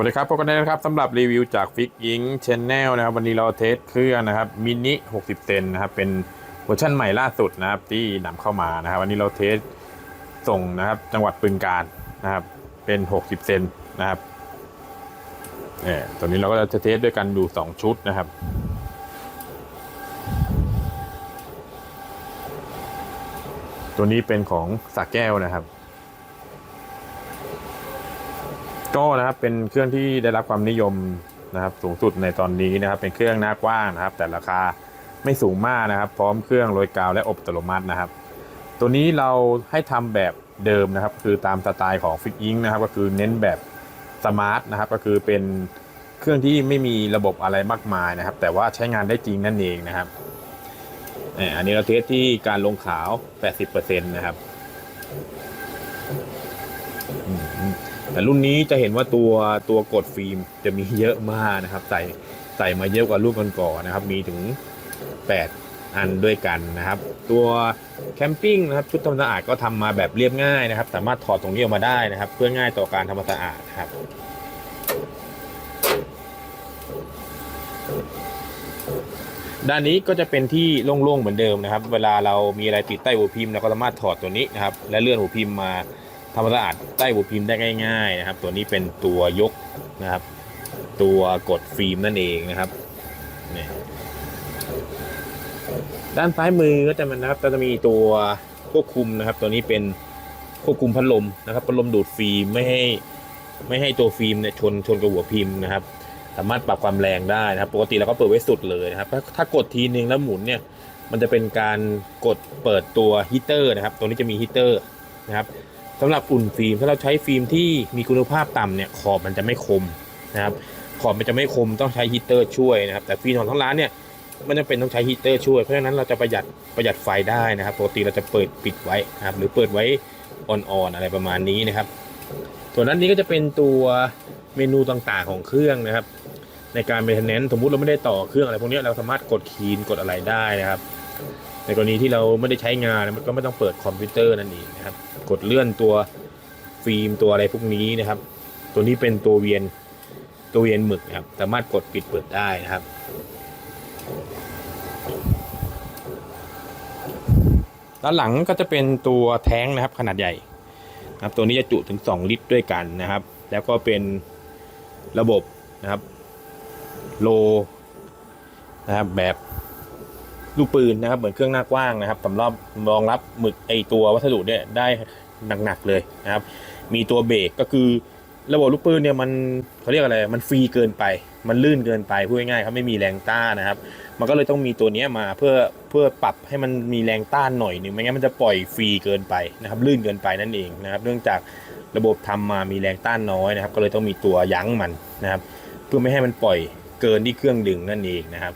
วัสดีครับพบกันได้นะครับสำหรับรีวิวจากฟิกยิงชแนลนะครับวันนี้เราเทสเครื่องนะครับมินิ60 เซนนะครับเป็นเวอร์ชันใหม่ล่าสุดนะครับที่นำเข้ามานะครับวันนี้เราเทสส่งนะครับจังหวัดปึงการนะครับเป็น 60 เซนนะครับเนี่ยตัวนี้เราก็จะเทสด้วยกันดู2ชุดนะครับตัวนี้เป็นของสักแก้วนะครับ ก็นะครับเป็นเครื่องที่ได้รับความนิยมนะครับสูงสุดในตอนนี้นะครับ เป็นเครื่องหน้ากว้างนะครับ แต่ราคาไม่สูงมากนะครับ พร้อมเครื่องโรยกาวและอบอัตโนมัตินะครับ ตัวนี้เราให้ทำแบบเดิมนะครับ คือตามสไตล์ของฟิกอิงนะครับก็คือเน้นแบบสมาร์ทนะครับ ก็คือเป็นเครื่องที่ไม่มีระบบอะไรมากมายนะครับ แต่ว่าใช้งานได้จริงนั่นเองนะครับอันนี้เราเทสที่การลงขาว 80%นะครับอืม แต่รุ่นนี้จะเห็นว่าตัวตัวกดฟิล์มจะมีเยอะมากนะครับ ใส่ใส่มาเยอะกว่ารุ่นก่อนๆนะครับ มีถึง 8 อันด้วยกันนะครับ ตัวแคมปิ้งนะครับชุดทำความสะอาดก็ทำมาแบบเรียบง่ายนะครับ สามารถถอดตรงนี้ออกมาได้นะครับ เพื่อง่ายต่อการทำความสะอาดครับด้านนี้ก็จะเป็นที่โล่งๆเหมือนเดิมนะครับ เวลาเรามีอะไรติดใต้หัวพิมพ์เราก็สามารถถอดตัวนี้นะครับ และเลื่อนหัวพิมพ์มา ทำความสะอาดใต้หัวพิมพ์ได้ง่าย ๆ นะครับ ตัวนี้เป็นตัวยกนะครับ ตัวกดฟิล์มนั่นเองนะครับนี่ด้านซ้ายมือก็จะมันนะครับก็จะมีตัวควบคุมนะครับ ตัวนี้เป็นควบคุมพัดลมนะครับพัดลมดูดฟิล์มไม่ให้ไม่ให้ตัวฟิล์มเนี่ยชนชนกับหัวพิมพ์นะครับ สามารถปรับความแรงได้นะครับ ปกติเราก็เปิดไว้สุดเลยนะครับ ถ้าถ้ากดทีนึงแล้วหมุนเนี่ย มันจะเป็นการกดเปิดตัวฮีเตอร์นะครับ ตัวนี้จะมีฮีเตอร์นะครับ สำหรับอุ่นฟิล์มถ้าเราใช้ฟิล์มที่มีคุณภาพต่ำเนี่ยขอบมันจะไม่คมนะครับขอบมันจะไม่คมต้องใช้ฮีเตอร์ช่วยนะครับแต่ฟิล์มของทั้งร้านเนี่ยมันจะเป็นต้องใช้ฮีเตอร์ช่วยเพราะฉะนั้นเราจะประหยัดประหยัดไฟได้นะครับปกติเราจะเปิดปิดไว้นะครับหรือเปิดไว้อ่อนๆอะไรประมาณนี้นะครับ ส่วนด้นนี้ก็จะเป็นตัวเมนูต่างๆของเครื่องนะครับ ในการเมนเทนแนนสมมุติเราไม่ได้ต่อเครื่องอะไรพวกนี้เราสามารถกดคีย์กดอะไรได้นะครับ ในกรณีที่เราไม่ได้ใช้งานมันก็ไม่ต้องเปิดคอมพิวเตอร์นั่นเองนะครับ กดเลื่อนตัวฟิล์มตัวอะไรพวกนี้นะครับ ตัวนี้เป็นตัวเวียนตัวเวียนหมึกนะครับ สามารถกดปิดเปิดได้นะครับด้านหลังก็จะเป็นตัวแท้งนะครับขนาดใหญ่นะครับ ตัวนี้จะจุถึง 2 ลิตรด้วยกันนะครับ แล้วก็เป็นระบบนะครับ โลนะครับแบบ ลูกปืนนะครับ เหมือนเครื่องหน้ากว้างนะครับสำหรับรองรับหมึกไอตัววัสดุเนี่ยได้หนักๆเลยนะครับ มีตัวเบรกก็คือระบบลูกปืนเนี่ยมันเขาเรียกอะไร มันฟรีเกินไป มันลื่นเกินไปพูดง่ายๆครับไม่มีแรงต้านนะครับ มันก็เลยต้องมีตัวนี้มาเพื่อเพื่อปรับให้มันมีแรงต้านหน่อยหนึ่งไม่งั้นมันจะปล่อยฟรีเกินไปนะครับ ลื่นเกินไปนั่นเองนะครับ เนื่องจากระบบทำมามีแรงต้านน้อยนะครับ ก็เลยต้องมีตัวยั้งมันนะครับ เพื่อไม่ให้มันปล่อยเกินที่เครื่องดึงนั่นเองนะครับ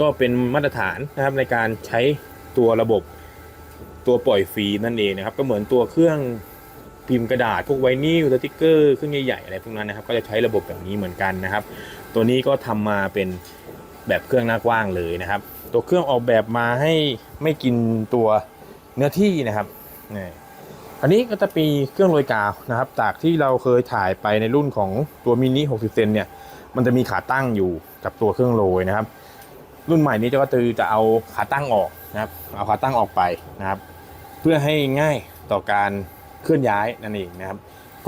ก็เป็นมาตรฐานนะครับในการใช้ตัวระบบตัวปล่อยฟรีนั่นเองนะครับ ก็เหมือนตัวเครื่องพิมพ์กระดาษพวกไวนิลสติกเกอร์เครื่องใหญ่ๆอะไรพวกนั้นนะครับ ก็จะใช้ระบบแบบนี้เหมือนกันนะครับ ตัวนี้ก็ทำมาเป็นแบบเครื่องหน้ากว้างเลยนะครับ ตัวเครื่องออกแบบมาให้ไม่กินตัวเนื้อที่นะครับนี่อันนี้ก็จะมีเครื่องโรยกาวนะครับ จากที่เราเคยถ่ายไปในรุ่นของตัวมินิ 60 เซนเนี่ย มันจะมีขาตั้งอยู่กับตัวเครื่องโรยนะครับ รุ่นใหม่นี้จะก็คือจะเอาขาตั้งออกนะครับ เอาขาตั้งออกไปนะครับ เพื่อให้ง่ายต่อการเคลื่อนย้ายนั่นเองนะครับ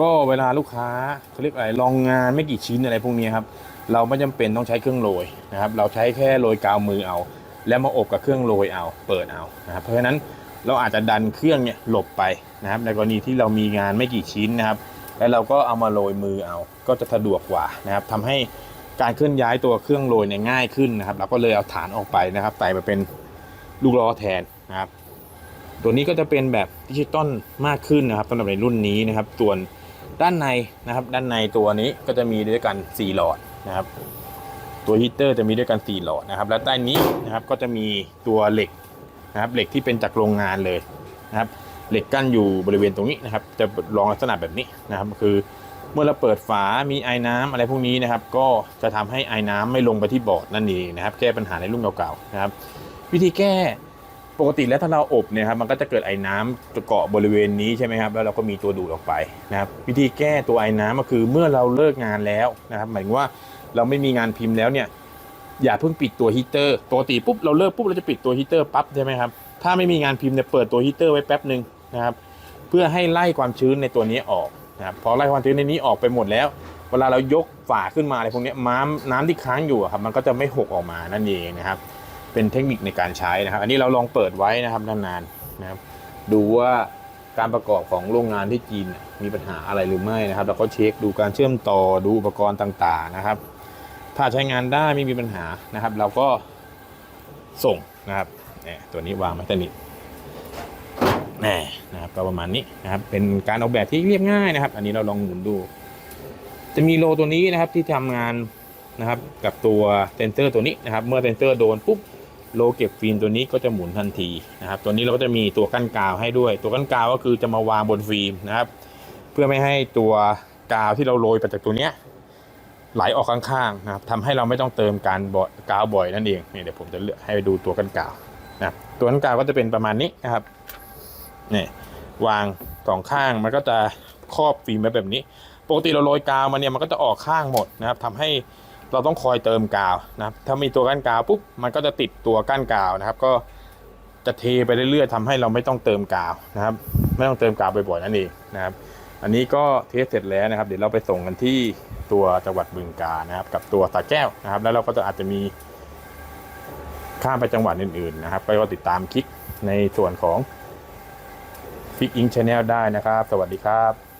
ก็เวลาลูกค้าเขาเรียกอะไรลองงานไม่กี่ชิ้นอะไรพวกนี้ครับเราไม่จำเป็นต้องใช้เครื่องโรยนะครับ เราใช้แค่โรยกาวมือเอา แล้วมาอบกับเครื่องโรยเอาเปิดเอานะครับเพราะฉะนั้นเราอาจจะดันเครื่องเนี่ยหลบไปนะครับ ในกรณีที่เรามีงานไม่กี่ชิ้นนะครับ แล้วเราก็เอามาโรยมือเอาก็จะสะดวกกว่านะครับทำให้ การเคลื่อนย้ายตัวเครื่องโรยเนี่ยง่ายขึ้นนะครับเราก็เลยเอาฐานออกไปนะครับใส่มาเป็นลูกล้อแทนนะครับ ตัวนี้ก็จะเป็นแบบดิจิตอลมากขึ้นนะครับสำหรับในรุ่นนี้นะครับส่วนด้านในนะครับด้านในตัวนี้ก็จะมีด้วยกัน 4 หลอดนะครับ ตัวฮีตเตอร์จะมีด้วยกัน 4 หลอดนะครับ แล้วใต้นี้นะครับก็จะมีตัวเหล็กนะครับเหล็กที่เป็นจากโรงงานเลยนะครับ เหล็กกั้นอยู่บริเวณตรงนี้นะครับ จะรองลักษณะแบบนี้นะครับ คือ เมื่อเราเปิดฝา มีไอ้น้ำอะไรพวกนี้นะครับ ก็จะทำให้ไอ้น้ำไม่ลงไปที่บอร์ดนั่นเองนะครับ แก้ปัญหาในรุ่นเก่าๆนะครับ วิธีแก้ปกติแล้วถ้าเราอบเนี่ยครับมันก็จะเกิดไอ้น้ำเกาะบริเวณนี้ใช่ไหมครับแล้วเราก็มีตัวดูดออกไปนะครับวิธีแก้ตัวไอ้น้ำก็คือเมื่อเราเลิกงานแล้วนะครับหมายถึงว่าเราไม่มีงานพิมพ์แล้วเนี่ยอย่าเพิ่งปิดตัวฮีเตอร์ปกติปุ๊บเราเลิกปุ๊บเราจะปิดตัวฮีเตอร์ปั๊บใช่ไหมครับถ้าไม่มีงานพิมพ์เนี่ยเปิดตัวฮีเตอร์ไว้แป๊บหนึ่งนะครับเพื่อให้ไล่ความชื้นในตัวนี้ออก นะครับพอไล่ความชื้นในนี้ออกไปหมดแล้ว เวลาเรายกฝาขึ้นมาอะไรพวกนี้น้ำน้ำที่ค้างอยู่ครับมันก็จะไม่หกออกมานั่นเองนะครับ เป็นเทคนิคในการใช้นะครับ อันนี้เราลองเปิดไว้นะครับนานๆนะครับ ดูว่าการประกอบของโรงงานที่จีนมีปัญหาอะไรหรือไม่นะครับ เราก็เช็คดูการเชื่อมต่อดูอุปกรณ์ต่างๆนะครับ ถ้าใช้งานได้ไม่มีปัญหานะครับ เราก็ส่งนะครับเนี่ยตัวนี้วางไว้สนิท น่นะครับก็ประมาณนี้นะครับ เป็นการออกแบบที่เรียบง่ายนะครับ อันนี้เราลองหมุนดู จะมีโลตัวนี้นะครับที่ทำงานนะครับ กับตัวเซนเซอร์ตัวนี้นะครับ เมื่อเซนเซอร์โดนปุ๊บโลเก็บฟิล์มตัวนี้ก็จะหมุนทันทีนะครับ ตัวนี้เราก็จะมีตัวกั้นกาวให้ด้วย ตัวกั้นกาวก็คือจะมาวางบนฟิล์มนะครับ เพื่อไม่ให้ตัวกาวที่เราโรยไปจากตัวเนี้ยไหลออกข้างๆนะครับทำให้เราไม่ต้องเติมการบ่อกาวบ่อยนั่นเองเนี่ยเดี๋ยวผมจะเลือกให้ดูตัวกั้นกาวนะครับตัวกั้นกาวก็จะเป็นประมาณนี้นะครับ นี่วางสองข้างมันก็จะครอบฟิล์มไว้แบบนี้ ปกติเราโรยกาวมาเนี่ยมันก็จะออกข้างหมดนะครับทำให้เราต้องคอยเติมกาวนะครับถ้ามีตัวกั้นกาวปุ๊บมันก็จะติดตัวกั้นกาวนะครับ ก็จะเทไปเรื่อยๆทำให้เราไม่ต้องเติมกาวนะครับ ไม่ต้องเติมกาวบ่อยๆนั่นเองนะครับ อันนี้ก็เทสเสร็จแล้วนะครับ เดี๋ยวเราไปส่งกันที่ตัวจังหวัดบึงกาฬนะครับ กับตัวสระแก้วนะครับ แล้วเราก็จะอาจจะมีข้ามไปจังหวัดอื่นๆนะครับ ก็ติดตามคลิกในส่วนของ ฟิกอิงชาแนลได้นะครับ สวัสดีครับ